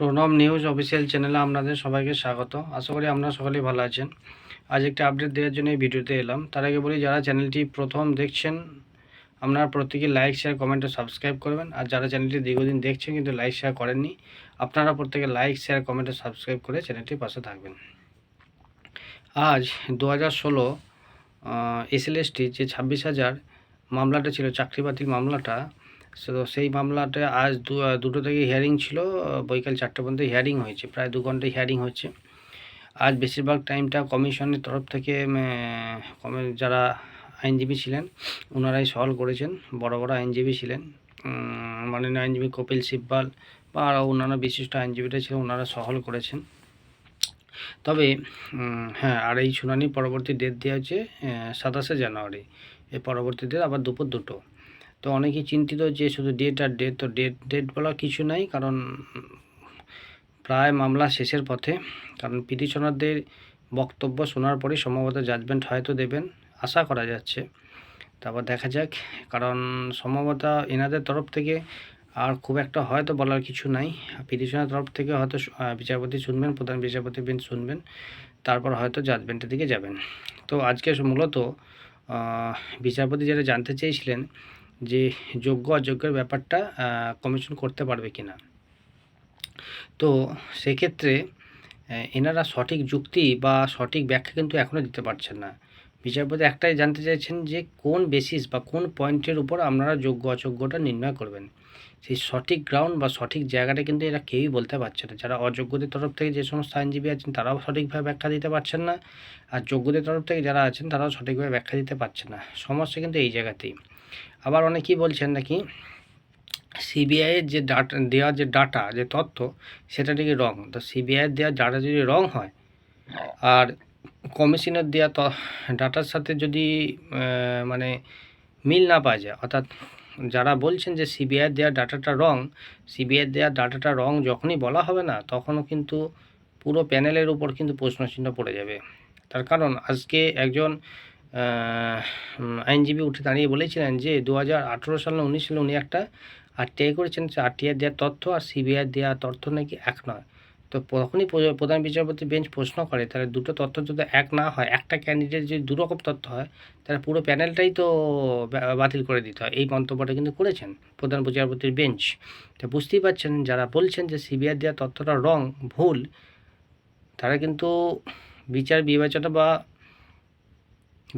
Pranab news official চ্যানেলে আপনাদের সবাইকে স্বাগত। আশা করি আপনারা সকলেই ভালো আছেন। আজ একটা আপডেট দেওয়ার জন্য এই ভিডিওতে এলাম। তার আগে বলি, যারা চ্যানেলটি প্রথম দেখছেন, আপনারা প্রত্যেকে লাইক শেয়ার কমেন্ট ও সাবস্ক্রাইব করবেন। আর যারা চ্যানেলটি দীর্ঘদিন দেখছেন, কিন্তু লাইক শেয়ার করেননি, আপনারা প্রত্যেকে লাইক শেয়ার কমেন্ট ও সাবস্ক্রাইব করে চ্যানেলটির পাশে থাকবেন। আজ দু হাজার ষোলো এসএলএসটি যে ছাব্বিশ হাজার মামলাটা ছিল, চাকরি বাতিল মামলাটা তো সেই মামলাটা আজ দুটো থেকে হিয়ারিং ছিল বৈকাল চারটে পর্যন্ত হিয়ারিং হয়েছে, প্রায় দু ঘণ্টা হিয়ারিং হচ্ছে। আজ বেশিরভাগ টাইমটা কমিশনের তরফ থেকে যারা আইনজীবী ছিলেন ওনারাই সলভ করেছেন, বড় বড় আইনজীবী ছিলেন মাননীয় আইনজীবী কপিল সিব্বাল বা আরও অন্যান্য বিশিষ্ট আইনজীবীরা ছিলেন ওনারা সহল করেছেন। তবে হ্যাঁ আর এই শুনানি পরবর্তী ডেট দেওয়া হচ্ছে সাতাশে জানুয়ারি। এর পরবর্তী ডেট আবার দুপুর দুটো। তো অনেকেই চিন্তিত যে শুধু ডেট আর ডেট তো ডেট ডেট বলা কিছু নাই, কারণ প্রায় মামলা শেষের পথে। কারণ পিটিশনারদের বক্তব্য শোনার পরেই সম্ভবত জাজমেন্ট হয়তো দেবেন, আশা করা যাচ্ছে। তারপর দেখা যাক, কারণ সম্ভবত এনাদের তরফ থেকে আর খুব একটা হয়তো বলার কিছু নাই। পিটিশনের তরফ থেকে হয়তো বিচারপতি শুনবেন, প্রধান বিচারপতি বেঞ্চ শুনবেন, তারপর হয়তো জাজমেন্টের দিকে যাবেন। তো আজকে মূলত বিচারপতি যেটা জানতে চেয়েছিলেন যে যোগ্য অযোগ্যের ব্যাপারটা কমিশন করতে পারবে কিনা। তো সেক্ষেত্রে এনারা সঠিক যুক্তি বা সঠিক ব্যাখ্যা কিন্তু এখনও দিতে পারছেন না। বিচারপতি একটাই জানতে চাইছেন যে, কোন বেসিস বা কোন পয়েন্টের উপর আপনারা যোগ্য অযোগ্যটা নির্ণয় করবেন? সেই সঠিক গ্রাউন্ড বা সঠিক জায়গাটা কিন্তু এরা কেউই বলতে পারছে না। যারা অযোগ্যদের তরফ থেকে যে সমস্ত আইনজীবী আছেন, তারাও সঠিকভাবে ব্যাখ্যা দিতে পারছেন না। আর যোগ্যদের তরফ থেকে যারা আছেন, তারাও সঠিকভাবে ব্যাখ্যা দিতে পারছে না। সমস্যা কিন্তু এই জায়গাতেই। আবার অনেকেই বলছেন নাকি সিবিআইয়ের যে ডাটা দেওয়া যে ডাটা, যে তথ্য, সেটা নাকি রং। তো সিবিআইয়ের দেওয়া ডাটা যদি রং হয়, আর কমিশনের দেওয়া ডাটার সাথে যদি মানে মিল না পাওয়া যায়, অর্থাৎ যারা বলছেন যে সিবিআইয়ের দেওয়া ডাটাটা রং সিবিআইয়ের দেওয়া ডাটাটা রং যখনই বলা হবে না, তখনও কিন্তু পুরো প্যানেলের উপর কিন্তু প্রশ্নচিহ্ন পড়ে যাবে। তার কারণ, আজকে একজন আইনজীবী উঠে দাঁড়িয়ে বলেছিলেন যে দু হাজার আঠেরো সালে উনিশ সালে উনি একটা আরটিআই করেছেন। আরটিআই দেওয়ার তথ্য আর সিবিআই দেওয়া তথ্য নাকি এক নয়। তো তখনই প্রধান বিচারপতি বেঞ্চ প্রশ্ন করে, তাহলে দুটো তথ্য যদি এক না হয়, একটা ক্যান্ডিডেট যদি দু রকম তথ্য হয়, তাহলে পুরো প্যানেলটাই তো বাতিল করে দিতে হয়। এই মন্তব্যটা কিন্তু করেছেন প্রধান বিচারপতির বেঞ্চ। তো বুঝতেই পারছেন, যারা বলছেন যে সিবিআই দেওয়া তথ্যটা রং, ভুল, তারা কিন্তু বিচার বিবেচনা বা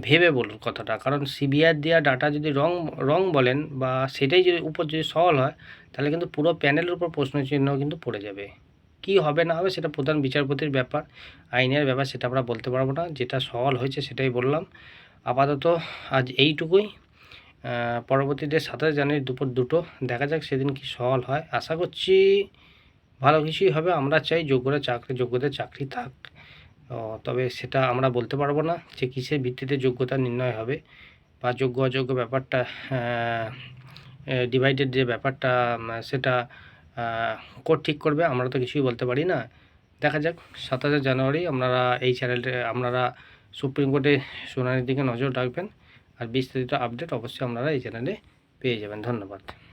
ভেবে বলুন কথাটা। কারণ সিবিআর দেওয়া ডাটা যদি রং রং বলেন বা সেটাই যদি উপর যদি সওয়াল হয়, তাহলে কিন্তু পুরো প্যানেলের উপর প্রশ্নচিহ্ন কিন্তু পড়ে যাবে। কি হবে না হবে সেটা প্রধান বিচারপতির ব্যাপার, আইনের ব্যাপার সেটা আমরা বলতে পারব না। যেটা সওয়াল হয়েছে সেটাই বললাম। আপাতত আজ এইটুকুই। পরবর্তীতে সাতাশ জানুয়ারি দুপুর দুটো, দেখা যাক সেদিন কি সওয়াল হয়। আশা করছি ভালো কিছুই হবে। আমরা চাই যোগ্যরা চাকরি, যোগ্যদের চাকরি থাক। তবে সেটা আমরা বলতে পারব না যে কিসের ভিত্তিতে যোগ্যতা নির্ণয় হবে বা যোগ্য অযোগ্য ব্যাপারটা ডিভাইডেড যে ব্যাপারটা সেটা কোর্ট ঠিক করবে, আমরা তো কিছুই বলতে পারি না। দেখা যাক, সাতাশে জানুয়ারি আপনারা এই চ্যানেলটা আপনারা সুপ্রিম কোর্টে শুনানির দিকে নজর রাখবেন। আর বিস্তারিত আপডেট অবশ্যই আপনারা এই চ্যানেলে পেয়ে যাবেন। ধন্যবাদ।